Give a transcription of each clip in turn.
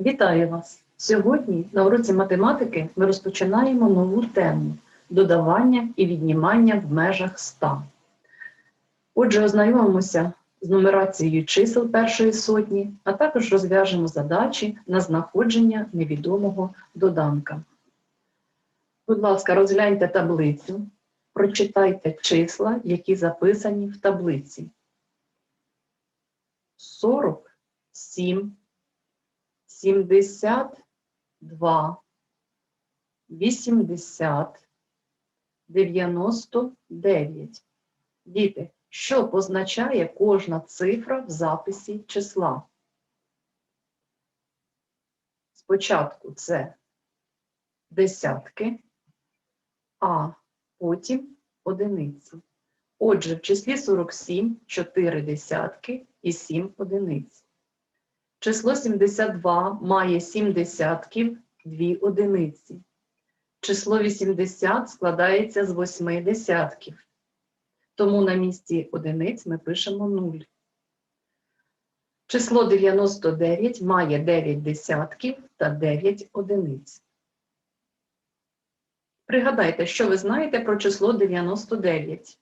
Вітаю вас! Сьогодні на уроці математики ми розпочинаємо нову тему додавання і віднімання в межах 100. Отже, ознайомимося з нумерацією чисел першої сотні, а також розв'яжемо задачі на знаходження невідомого доданка. Будь ласка, розгляньте таблицю, прочитайте числа, які записані в таблиці. 47 72, 80, 99. Діти, що позначає кожна цифра в записі числа? Спочатку це десятки, а потім одиниці. Отже, в числі 47 4 десятки і 7 одиниць. Число 72 має 7 десятків, 2 одиниці. Число 80 складається з 8 десятків. Тому на місці одиниць ми пишемо 0. Число 99 має 9 десятків та 9 одиниць. Пригадайте, що ви знаєте про число 99.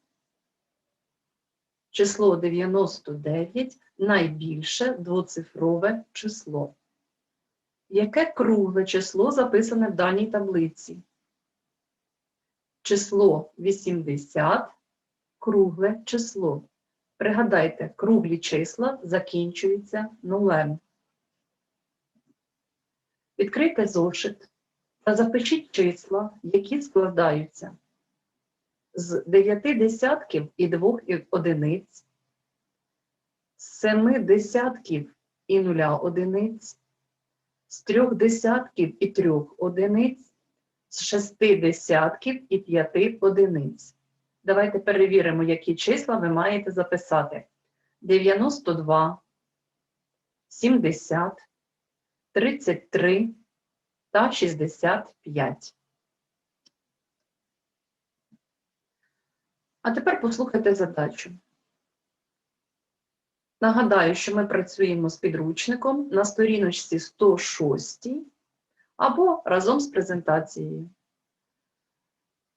Число 99 найбільше двоцифрове число. Яке кругле число записане в даній таблиці? Число 80 кругле число. Пригадайте, круглі числа закінчуються нулем. Відкрийте зошит та запишіть числа, які складаються з 9 десятків і 2 одиниць, 7 десятків і 0 одиниць, з 3 десятків і 3 одиниць, з 6 десятків і 5 одиниць. Давайте перевіримо, які числа ви маєте записати. 92, 70, 33 та 65. А тепер послухайте задачу. Нагадаю, що ми працюємо з підручником на сторіночці 106 або разом з презентацією.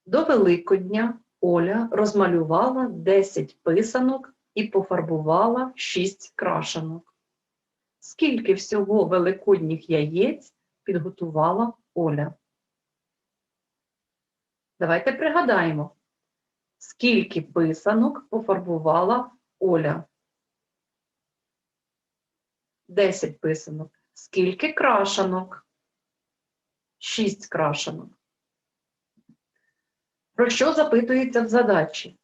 До Великодня Оля розмалювала 10 писанок і пофарбувала 6 крашенок. Скільки всього великодніх яєць підготувала Оля? Давайте пригадаємо, скільки писанок пофарбувала Оля. 10 писанок. Скільки крашанок? 6 крашанок. Про що запитується в задачі?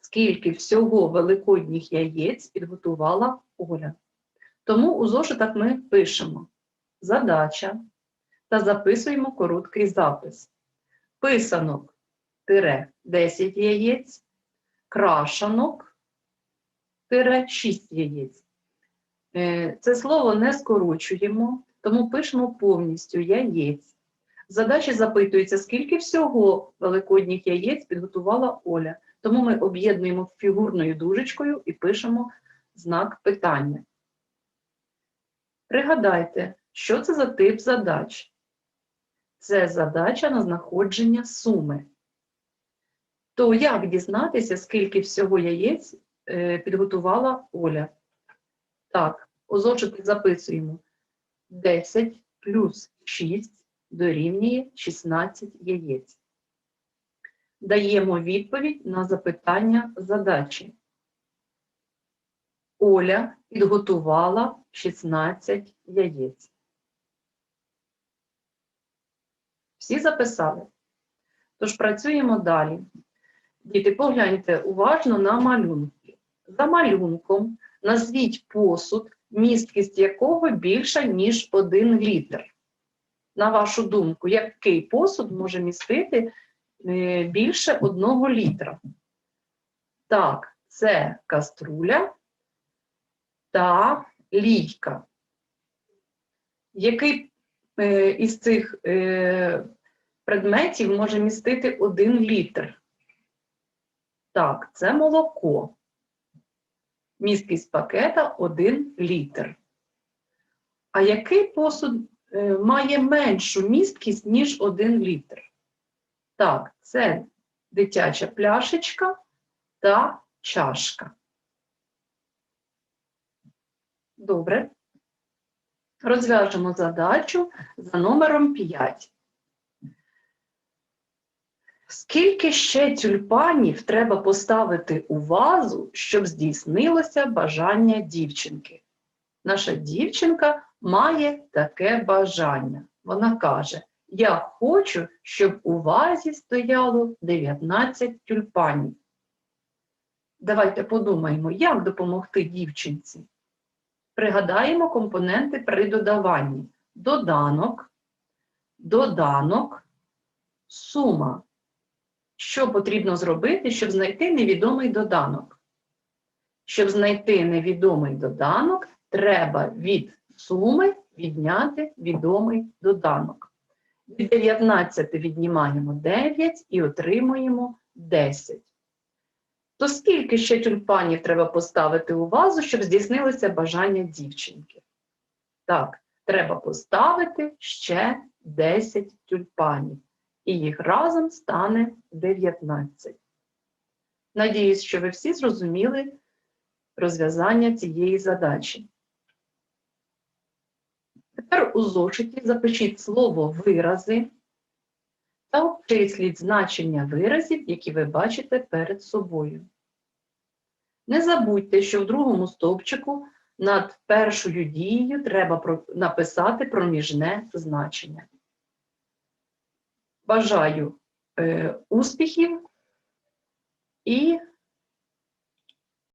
Скільки всього великодніх яєць підготувала Оля? Тому у зошитах ми пишемо задача та записуємо короткий запис. Писанок тире 10 яєць, крашанок тире 6 яєць. Е, Це слово не скорочуємо, тому пишемо повністю яєць. В задачі запитується, скільки всього великодніх яєць підготувала Оля. Тому ми об'єднуємо фігурною дужечкою і пишемо знак питання. Пригадайте, що це за тип задач? Це задача на знаходження суми. То як дізнатися, скільки всього яєць е, підготувала Оля? Так, у зошиті записуємо 10 плюс 6 дорівнює 16 яєць. Даємо відповідь на запитання задачі. Оля підготувала 16 яєць. Всі записали? Тож працюємо далі. Діти, погляньте уважно на малюнки. За малюнком назвіть посуд, місткість якого більша, ніж 1 літр. На вашу думку, який посуд може містити е, більше 1 літра? Так, це каструля та лійка. Який е, із цих е, предметів може містити 1 літр? Так, це молоко. Місткість пакета 1 літр. А який посуд е, має меншу місткість, ніж 1 літр? Так, це дитяча пляшечка та чашка. Добре. Розв'яжемо задачу за номером 5. Скільки ще тюльпанів треба поставити у вазу, щоб здійснилося бажання дівчинки? Наша дівчинка має таке бажання. Вона каже: Я хочу, щоб у вазі стояло 19 тюльпанів. Давайте подумаємо, як допомогти дівчинці. Пригадаємо компоненти при додаванні. Доданок, доданок, сума. Що потрібно зробити, щоб знайти невідомий доданок? Щоб знайти невідомий доданок, треба від суми відняти відомий доданок. Від 19 віднімаємо 9 і отримуємо 10. То скільки ще тюльпанів треба поставити у вазу, щоб здійснилося бажання дівчинки? Так, треба поставити ще 10 тюльпанів, і їх разом стане 19. Надіюсь, що ви всі зрозуміли розв'язання цієї задачі. Тепер у зошиті запишіть слово вирази та обчисліть значення виразів, які ви бачите перед собою. Не забудьте, що в другому стовпчику над першою дією треба написати проміжне значення. Бажаю е, успіхів і